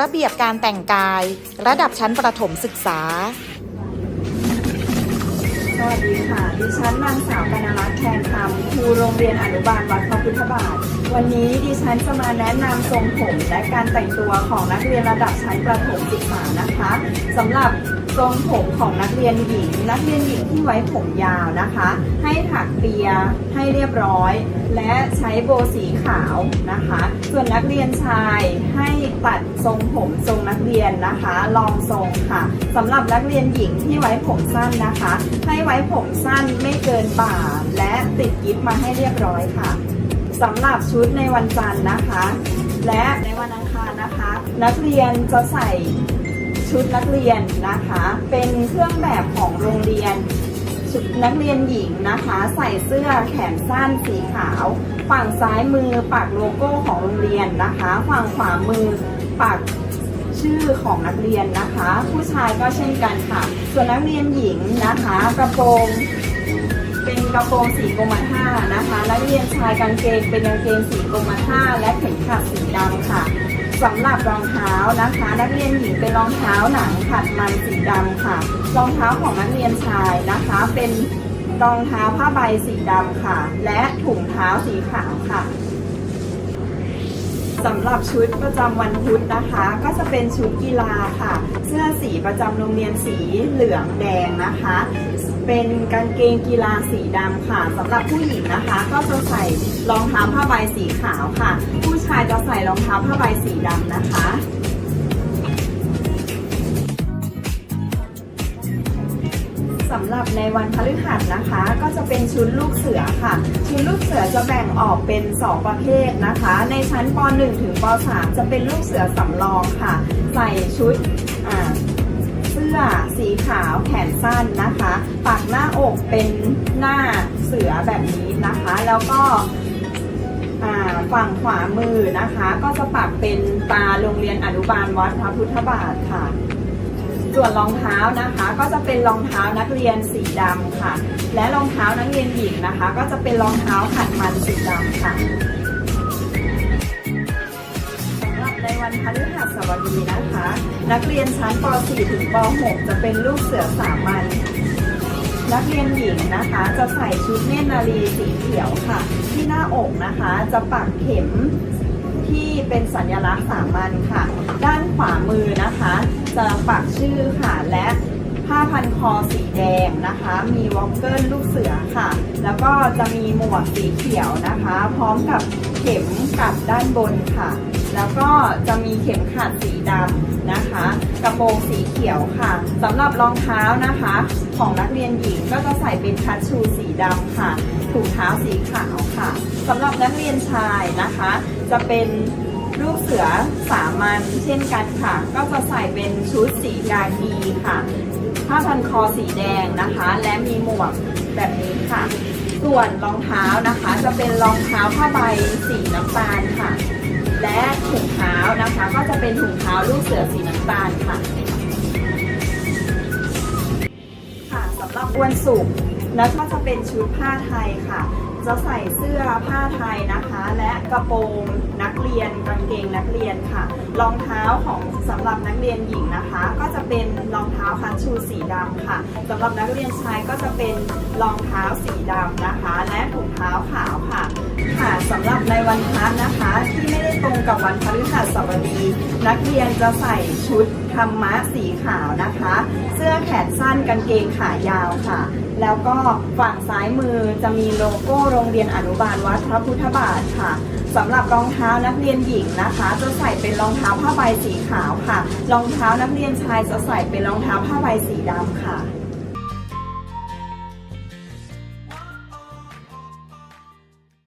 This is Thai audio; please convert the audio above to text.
ระเบียบการแต่งกาย ระดับชั้นประถมศึกษา สวัสดีค่ะ ดิฉันนางสาวกนรัตน์แทนคำครูโรงเรียนอนุบาลวัดพระพุทธบาท วันนี้ดิฉันจะมาแนะนำทรงผมและการแต่งตัวของนักเรียนระดับชั้นประถมศึกษานะคะสำหรับทรงผมของนักเรียนหญิง นักเรียนหญิงที่ไว้ผมยาวนะคะ ให้ถักเปียให้เรียบร้อย และใช้โบว์สีขาวนะคะ ส่วนนักเรียนชายให้ตัดทรงผมทรงนักเรียนนะคะ ลองทรงค่ะสำหรับนักเรียนหญิงที่ไว้ผมสั้นนะคะ ให้ไว้ผมสั้นไม่เกินบ่าและติดกิ๊บมาให้เรียบร้อยค่ะ สำหรับชุดในวันจันทร์นะคะ และในวันอังคารนะคะ นักเรียนจะใส่ชุดนักเรียนนะคะ เป็นเครื่องแบบของโรงเรียนชุดนักเรียนหญิงนะคะ ใส่เสื้อแขนสั้นสีขาว ฝั่งซ้ายมือปักโลโก้ของโรงเรียนนะคะ ฝั่งขวามือปักชื่อของนักเรียนนะคะ ผู้ชายก็เช่นกันค่ะ ส่วนนักเรียนหญิงนะคะ กระโปรง กระโปรงสีกรมท่านะคะ นักเรียนชายกางเกงเป็นกางเกงสีกรมท่าและเข็มขัดสีดำค่ะสำหรับรองเท้านะคะ นักเรียนหญิงเป็นรองเท้าหนังขัดมันสีดำค่ะ รองเท้าของนักเรียนชายนะคะ เป็นรองเท้าผ้าใบสีดำค่ะ และถุงเท้าสีขาวค่ะสำหรับชุดประจำวันพุธนะคะ ก็จะเป็นชุดกีฬาค่ะ เสื้อสีประจำโรงเรียนสีเหลืองแดงนะคะ เป็นกางเกงกีฬาสีดำค่ะสำหรับผู้หญิงนะคะ ก็จะใส่รองเท้าผ้าใบสีขาวค่ะ ผู้ชายจะใส่รองเท้าผ้าใบสีดำนะคะสำหรับในวันพฤหัสนะคะ ก็จะเป็นชุดลูกเสือค่ะ ชุดลูกเสือจะแบ่งออกเป็น 2 ประเภทนะคะ ในชั้นป .1 ถึงป .3 จะเป็นลูกเสือสำรองค่ะ ใส่ชุดอ่า สื้อสีขาวแขนสั้นนะคะ ปักหน้าอกเป็นหน้าเสือแบบนี้นะคะ แล้วก็ฝั่งขวามือนะคะ ก็จะปักเป็นตาโรงเรียนอนุบาลวัดพระพุทธบาทค่ะ ส่วนรองเท้านะคะก็จะเป็นรองเท้านักเรียนสีดำค่ะ และรองเท้านักเรียนหญิงนะคะ ก็จะเป็นรองเท้าขัดมันสีดำค่ะ วันพฤหัสบดีนะคะ นักเรียนชั้นป .4 ถึงป .6 จะเป็นลูกเสือสามัญนักเรียนหญิงนะคะ จะใส่ชุดเนตรนารีสีเขียวค่ะ ที่หน้าอกนะคะจะปักเข็มที่เป็นสัญลักษณ์สามัญค่ะ ด้านขวามือนะคะ จะปักชื่อค่ะและผ้าพันคอสีแดงนะคะ มีวอลเกิลลูกเสือค่ะ แล้วก็จะมีหมวกสีเขียวนะคะ พร้อมกับเข็มกัดด้านบนค่ะ แล้วก็จะมีเข็มขัดสีดำนะคะ กระโปรงสีเขียวค่ะสำหรับรองเท้านะคะ ของนักเรียนหญิงก็จะใส่เป็นคัชชูสีดำค่ะ ถุงเท้าสีขาวค่ะสำหรับนักเรียนชายนะคะ จะเป็นลูกเสือสามัญเช่นกันค่ะ ก็จะใส่เป็นชุดสีกากีค่ะผ้าพันคอสีแดงนะคะ และมีหมวกแบบนี้ค่ะ ส่วนรองเท้านะคะ จะเป็นรองเท้าผ้าใบสีน้ำตาลค่ะ และถุงเท้านะคะ ก็จะเป็นถุงเท้าลูกเสือสีน้ำตาลค่ะค่ะสำหรับวันศุกร์แล้วก็จะเป็นชุดผ้าไทยค่ะ จะใส่เสื้อผ้าไทยนะคะ และกระโปรงนักเรียนกางเกงนักเรียนค่ะ รองเท้าของสำหรับนักเรียนหญิงนะคะ ก็จะเป็นรองเท้าคันชูสีดำค่ะสำหรับนักเรียนชายก็จะเป็นรองเท้าสีดำนะคะ และถุงเท้าขาวค่ะค่ะสำหรับในวันพักนะคะ ที่ไม่ได้ตรงกับวันพฤหัสบดี นักเรียนจะใส่ชุด ธรรมะสีขาวนะคะ เสื้อแขนสั้นกางเกงขายาวค่ะ แล้วก็ฝั่งซ้ายมือจะมีโลโก้โรงเรียนอนุบาลวัดพระพุทธบาทค่ะสำหรับรองเท้านักเรียนหญิงนะคะ จะใส่เป็นรองเท้าผ้าใบสีขาวค่ะ รองเท้านักเรียนชายจะใส่เป็นรองเท้าผ้าใบสีดำค่ะ